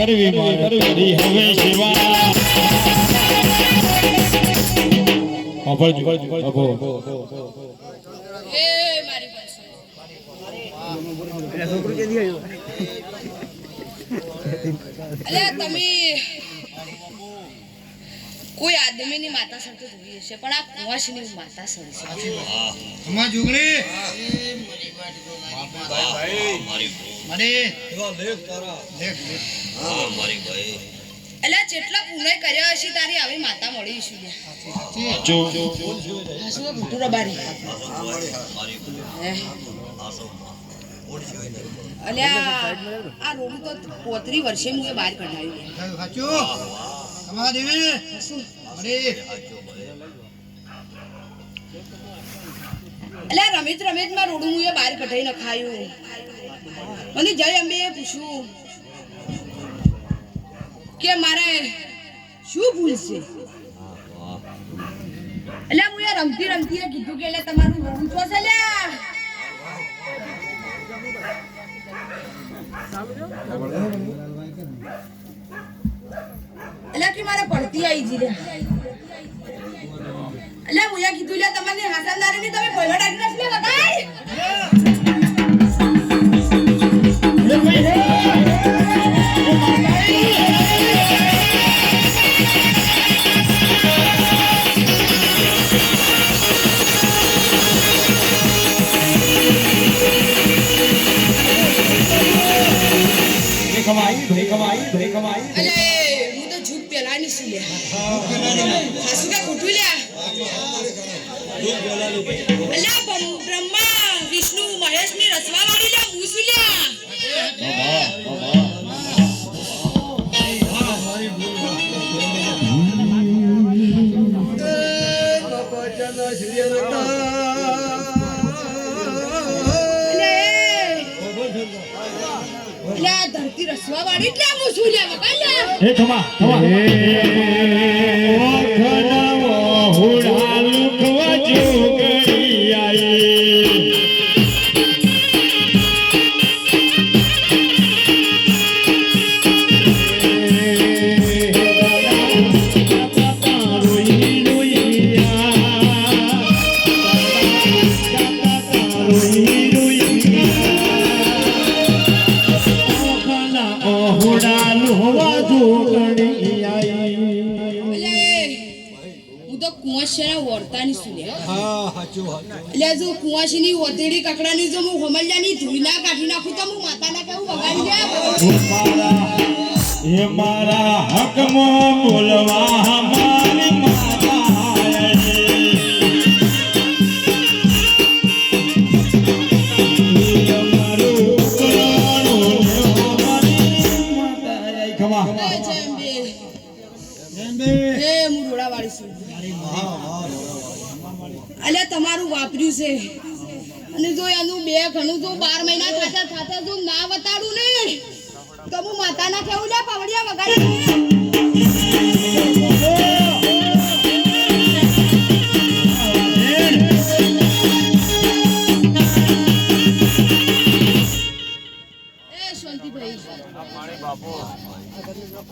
કરવી મારા કરી હવે સેવા અભળ અભો એ મારી પાસે. અલ્યા તમે કોઈ આદમીની માતા સર તો જોઈ હશે પણ આ કુંવાસીની માતા સર છે અલ્યા જેટલા પુણે કર્યા હશે તારી આવી માતા મળી છું રબારી? અલ્યા આ રોડ તો પોતરી વર્ષે મુએ બહાર કઢાવી સાચું રમિત રમિતમાં રોડું મુએ બહાર કઢાઈ નખાયું. મને જય અંબે પૂછ્યું કે મારે શું ભૂલ છે? એટલે હું એ રમતી રમતી એ કીધું કે એટલે તમારું રોડું છો છે લ્યા. એટલે કે મારે પડતી આવી જી લ્યા એટલે હું યા કીધું લે તમારી હાસલદારી ની તમે પહેલા ડાકી નથી બતાઈ બકા લ્યા હે થમા થમા છે. અને જો એનું બે ઘણું જો બાર મહિના થતા થતા જો ના વતાડું ને, તો હું માતાના કેવું લે પાવડિયા વગાડી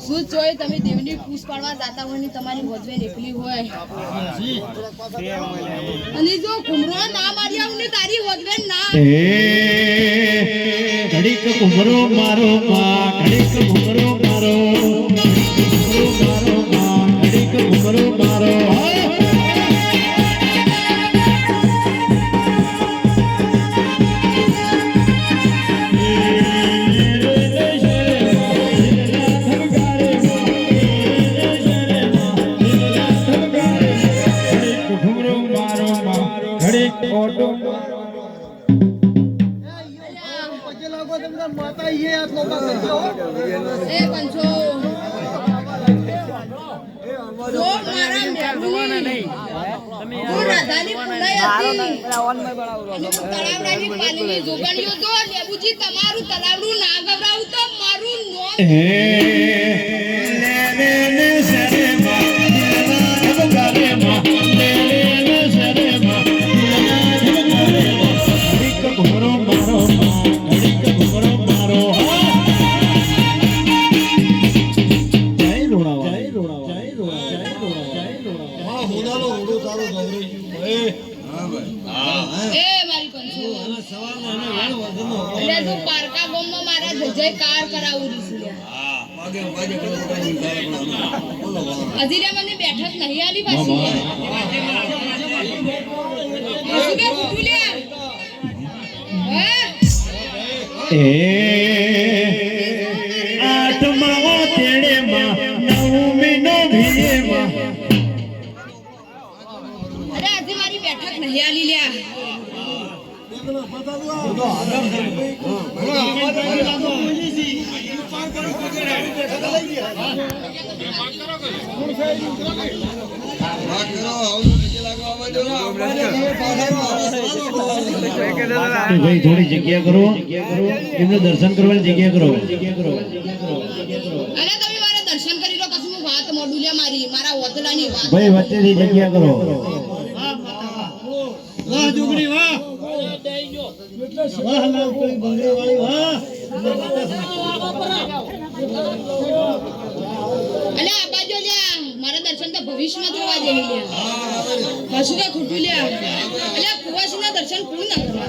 શું જોઈ તમે દેવની પૂછ પાડવા જાતા હોય ને તમારી વજવે નીકળી હોય. અને જો કુમરો ના મારી આવું ને તારી વજવે ના. ઘડીક કુમરો મારો માં ઘડીક કુમરો મારો. ઘડીક ઘુમરો મારો માં ઘડીક ઘુમરો મારો. જોગણીઓ તો લેબુજી તમારું તલાવડું ના ગભરાવું તો મારું નોમ નવમી માં અરે હજી મારી બેઠક નહીં આલી લ્યા. ભાઈ થોડી જગ્યા કરો. એમને દર્શન કરવાની જગ્યા કરો. જગ્યા કરો જગ્યા તમે મારા દર્શન કરી લો પછી મોડું મારી મારા ઓતલાની વાત. ભાઈ વચ્ચેથી જગ્યા કરો. વાહ જુગડી વાહ. વાહ લાકડી બંગડી વાળી વાહ. અલે આ બાજુ લ્યા મારા દર્શન તો ભવિષ્યમાં જોવા જઈ લ્યા કશું કે ખોટું લ્યા. અલે કુવાસીના દર્શન કોણ ના કરવા?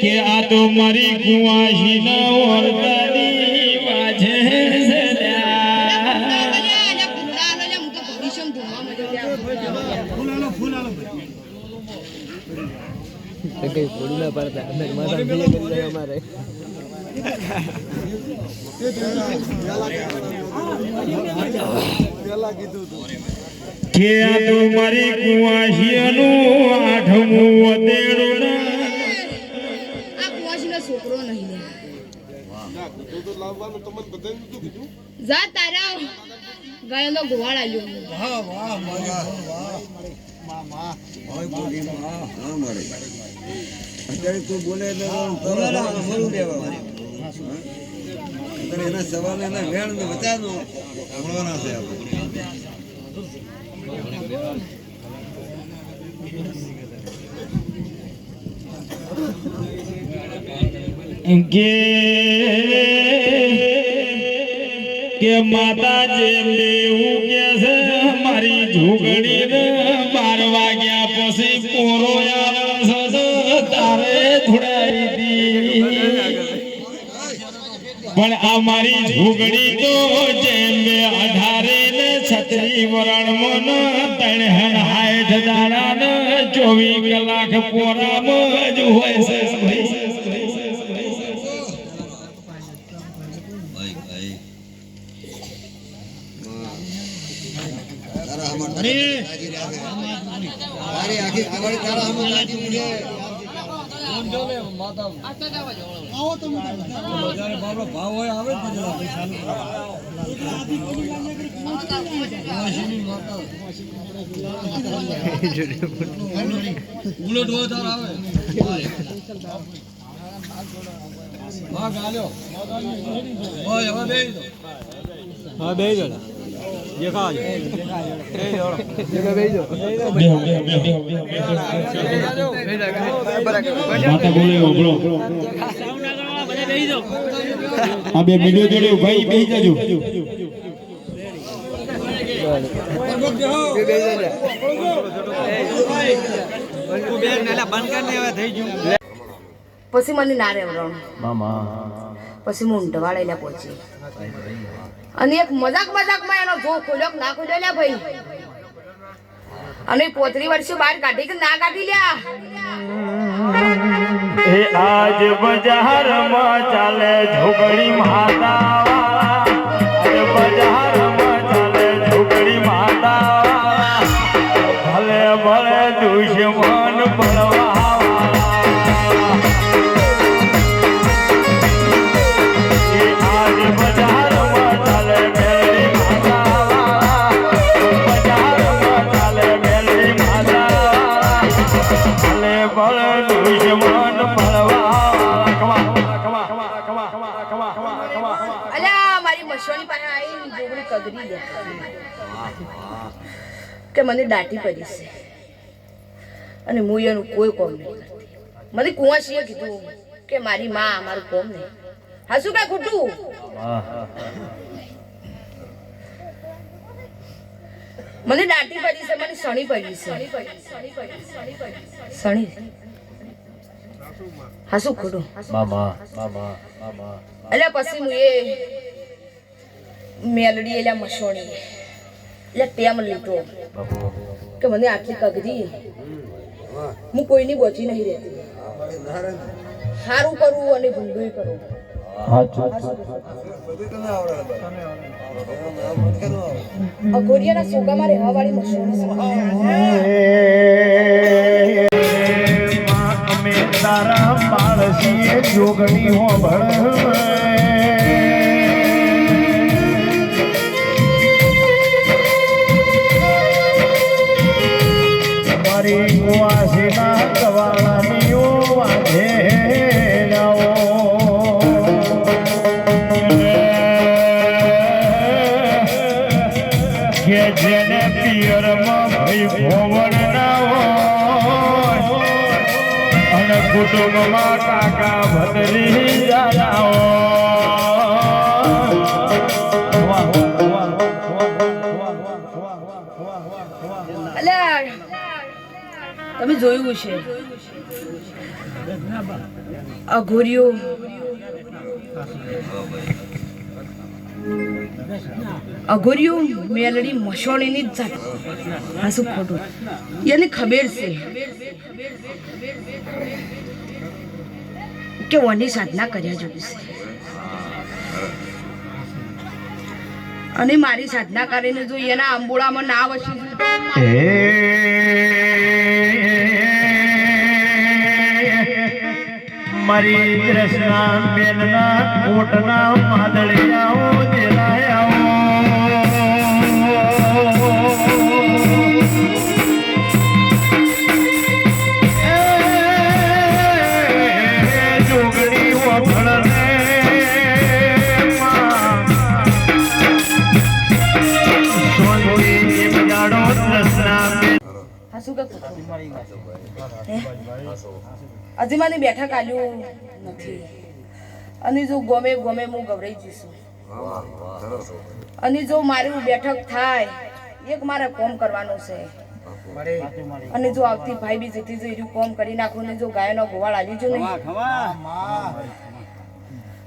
કે આ તો મારી કુવાસી ના ઓરતાની કઈ ફોડી ના પડતા અંદર મારા કરી જાય અમારે કે આ તો મારી કુવાસીનું આઠમું વતેડું ના. છોકરો નહીં જા તારા ગયેલો ગોવાળ આવ્યો વાહ વાહ વાહ મા મા અત્યારે તું બોલે તો બોલું અત્યારે કે માતા જેમને એવું કે છે? મારી ઝૂંગણી ને બાર વાગ્યા પછી પોરો આવે છે, તારે થોડાઈ દી. પણ આ મારી ઝૂંગણી તો જેમ અઢારે ને છત્રી વરણ મન ત્રણ હણ હાઠ દાડા ને ચોવીસ કલાક પોરામાં જ હોય છે ભાઈ ભાઈ ભાઈ તારા હમણાં અરે તારી આખી કવાડી તારા બજારે બાપડો ભાવ હોય આવે ઉલટ હોય તાર આવે ભાગ આલ્યો હોય હવે દો હા બે જણા બે બેહો. માતા બોલે. આ બે મીડિયો જોડે ભાઈ બેહી જાજો. પછી મને ના રહેવડાવવાનું પછી હું ઊંઢવાળા એટલે પહોંચી. અને એક મજાક મજાકમાં એનો જો ખોલ્યો ના ખોલ્યો લ્યા ભાઈ. અને પોતરી વર્ષે બહાર કાઢી કે ના કાઢી લ્યા. એ આજ બજારમાં ચાલે ઝોપડી માતા. કે દાટી પડી છે. અને હું એનું કોઈ કોમ નહીં કરતી. મને કુંવાસીએ કીધું કે મારી માં મારું કોમ નહીં. હા શું કાંઈ ખોટું? મને દાટી પડી છે મને સણી પડી છે. સણી? હા શું ખોટું? એટલે પછી હું એ મેલડી એટલે મસોણી એટલે ટેમ લીધો કે મને આટલી કગરી હું કોઈની બોચી નહીં રહેતી. સારું કરવું અને ભૂંડું કરવું અઘોરિયાના સોગામાં રહેવાવાળી મશીન તારા પાળસીએ જોગણી હોંભળ. મારી વાસીના કવાળાની વાંધે કે જેને પિયરમાં ભાઈ હોય. અને કુટુંબમાં કાકા ભતરી જોયું છે. અઘોરિયો અઘોરિયો મેલડી મસોણીની જાત. આ શું ખોટું એને ખબર છે. કે ઓની સાધના કર્યા જેવું છે. અને મારી સાધના કરીને જો એના આંબોળામાં ના વસી મારી કૃષ્ણ બેનના કોટના માદળિયાઓ હજી મને બેઠા કાઢ્યું નથી. અને જો ગમે ગમે હું ગભરાઈ જઈશું. અને જો મારું બેઠક થાય એક મારે કોમ કરવાનું છે. અને જો આવતી ભાઈ બી જેથી જો એનું કોમ કરી નાખું ને જો ગાયનો ગોવાળ આલી જો નહીં.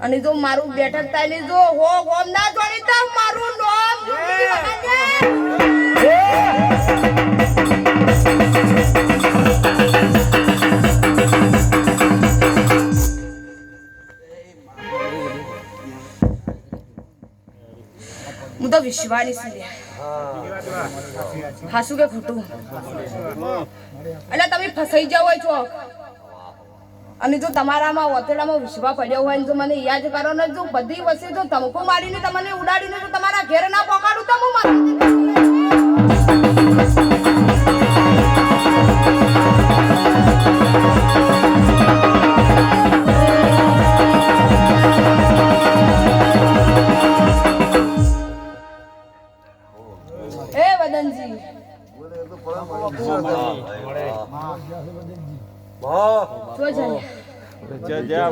અને જો મારું બેઠક થાય ને જો હો હોમ ના જોડી તો મારું નામ હું તો વિશ્વાની છું. હાસુ કે ખોટું? એટલે તમે ફસાઈ હોય છો અને જો તમારામાં વતેડામાં વિશ્વા પડ્યો હોય જો મને યાદ કરો ને જો બધી વસ્તુ જો તમકો મારીને તમને ઉડાડીને જો તમારા ઘેર ના પોકાડું તો હું મારા જાય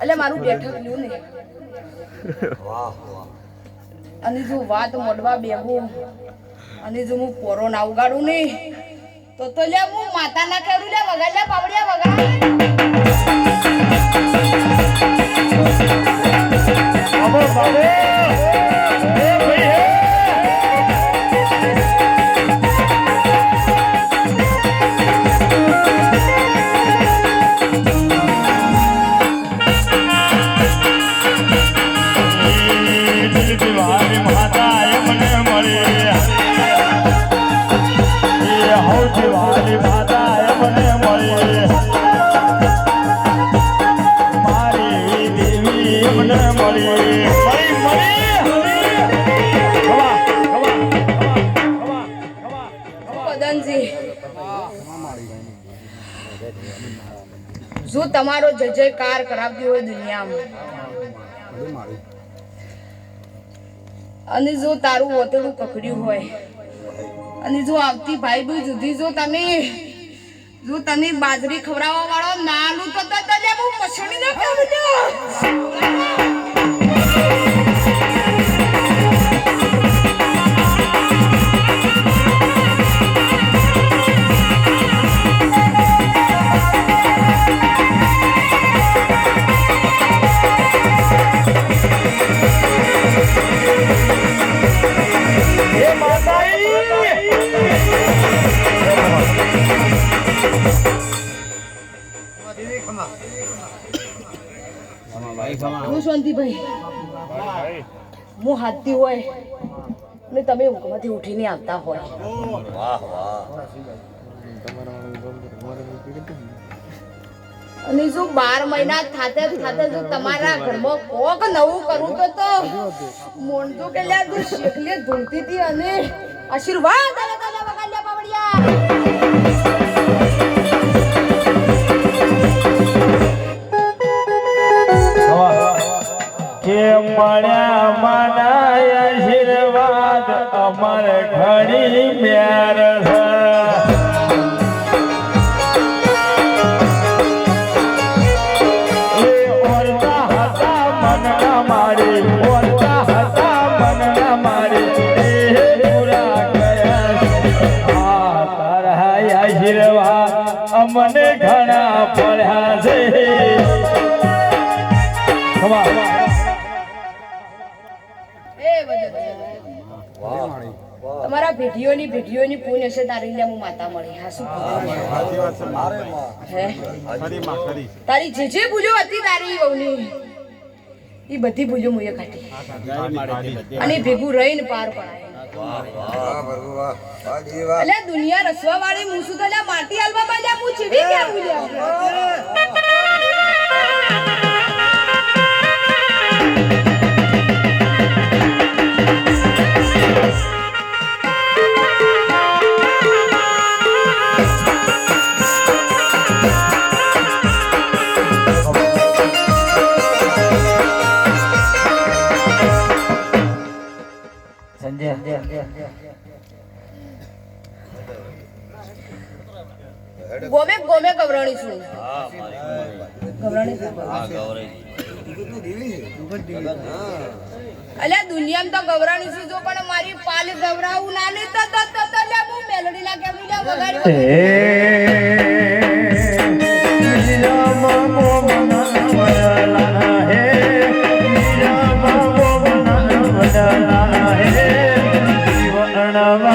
એટલે મારું બેઠક લ્યું ને. અને જો વાત મોડવા બેહું અને જો હું પોરો ના ઉગાડું નહીં તો તો લે હું માતા ના કરું લે વગાડ લે પાવડિયા વગાડ. Valeu! જો તમારો જય જયકાર કરાવતી હોય દુનિયામાં. અને જો તારું ઓતડું પકડ્યું હોય, અને જો આવતી ભાઈ બી જુદી, જો તમે જો તમે બાજરી ખવડાવવા વાળો નાનું તો તને બહુ મસણી ના ખાવજો હું શાંતિભાઈ. હું હાથથી હોય ને તમે ઊંઘમાંથી ઉઠીને આવતા હોય. અને જો બાર મહિના થાતે થાતે જો તમારા ઘરમાં કોક નવું કરું તો તો મોંડું કે લ્યા તું શેખલે ધૂળતી હતી અને આશીર્વાદ અને તને વગાડ્યા પાવડિયા. કે મળ્યા મનાય આશીર્વાદ, અમર ઘડી મ્યાર ભેટીઓની ભેટીઓની પૂન હશે તારી લે હું માતા મળી. હા શું તારી જે જે ભૂલો હતી તારી વહુની. એ બધી ભૂલો મુએ કાઢી. અને ભેગું રહીને પાર પડાય. એટલે દુનિયા રસવા વાળી મૂસું તો લ્યા માટી હાલવા બાજા હું છીડી ગયા ભૂલ્યા ઘણા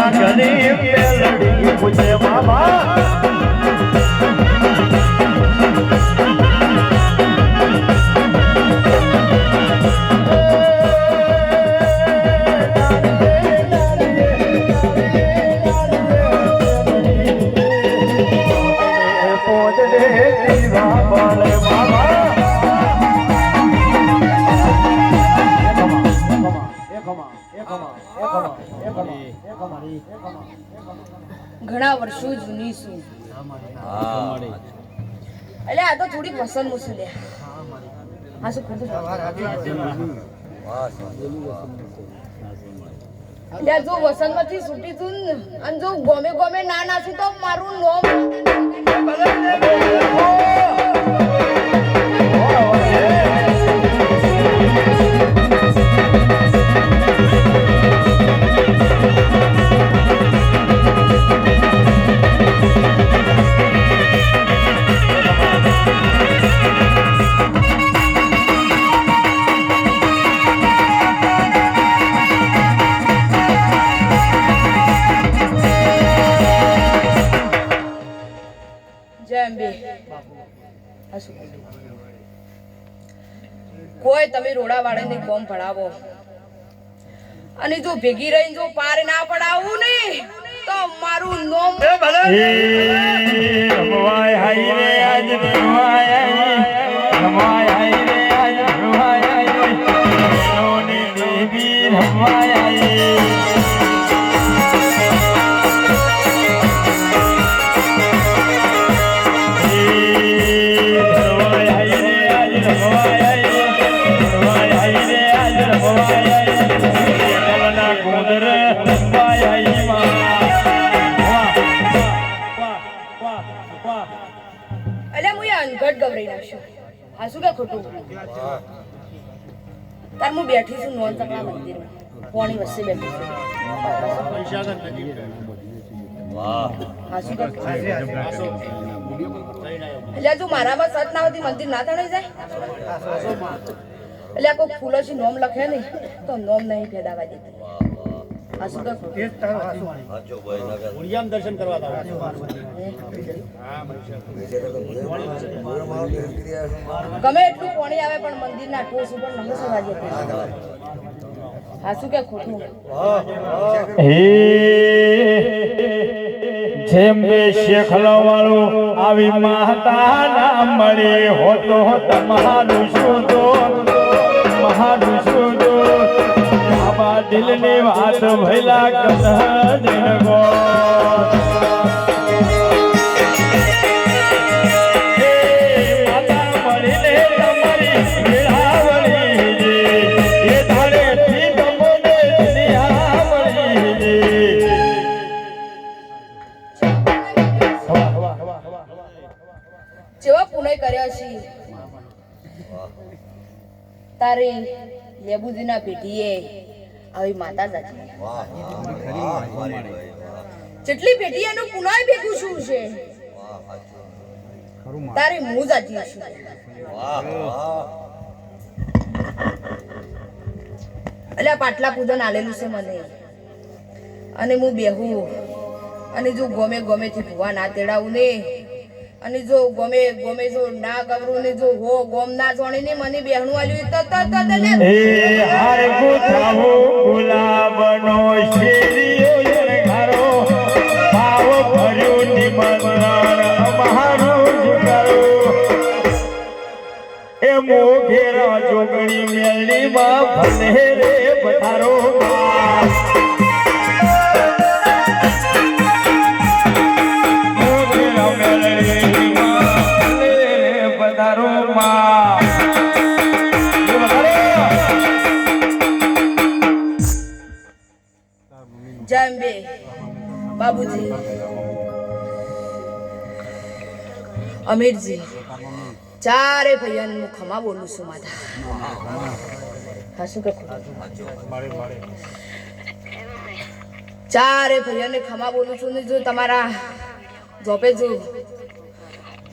તો થોડી પસંદ મુસું લે. હા, શું ખોટું એટલે જો વસંતમાંથી છૂટી તું અને જો ગમે ગમે ના નાસું તો મારું નોમ તમે રોડા વાળાને કોમ ભણાવો અને જો ભેગી રહીને જો પાર ના પડાવું ને તો મારું નોમ રમવાય હાઈ રે આજ રમવાય આઈ. હાઈ રે આજ રમવાય આઈ. દેવી રમવાય તાર હું બેઠી છું નોન ચકલા મંદિરમાં. પોણી વચ્ચે બેઠી છું. એટલે તું મારામાં સત ના મંદિર ના તણાઈ જાય? એટલે કોઈ ફૂલોથી નોમ લખે નહીં તો નોમ નહીં ફેદાવા દેતી? દર્શન કરવા ગમે એટલું પાણી આવે પણ મંદિરના ટોસ ઉપર નમસ્કાર જતી કે ખોટું? હે જેમ બે શેખલો વાળું આવી માતા ના મળી હોતો તમારું શું તો બાબા દિલની વાત ભૈલા કદા દિન ગો હે માતા મળીને તમારી વેળાવળી જે એ ધારેથી તમને દુનિયા મળી જે જેવા પુનઃ કર્યો છે. તારી લેબુજીના પેટીએ આવી માતા જાતી. જેટલી ભેટી એનું પુનઃ ભેગું શું છે? તારી હું જાજી છું એટલે આ પાટલા પૂજન આલેલું છે મને. અને હું બેહું. અને જો ગમે ગમે થી ભૂવા ના તેડાવું ને અને જો ગમે ગમે જો ના ગબરું ને જો હો, ગોમ ના જોણી ને મને બેહણું આલ્યું તો તો તો એ હાર ગુથાવો ગુલાબનો શેરીઓ ઘરો. ભાવ ભર્યું નિમંત્રણ અમારું કરો એ મોઘેરા જોગણી મેળીમાં ભલે રે પધારો. બાબુજી. અમીરજી ચારે ભાઈઓને હું ખમા બોલું છું માતા હા શું કે ચારે ભાઈઓને ખમા બોલું છું ને જો તમારા જોપે જો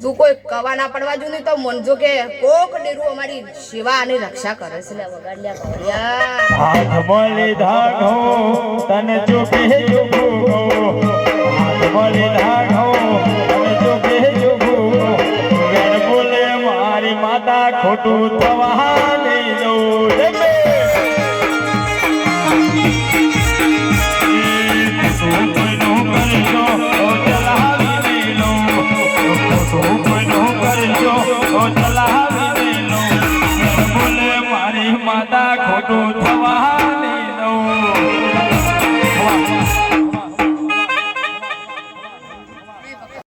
જો કોઈ કવા ના પડવા જો નહીં તો મનજો કે કોક ડેરું અમારી સેવા અને રક્ષા કરે છે. લે વગાડ્યા ગોળ્યા હાથ ઘઉં તને ચૂકે ચૂકું ઘઉં હાથમાં લીધા અને જો વેણ બોલે મારી માતા ખોટું થવા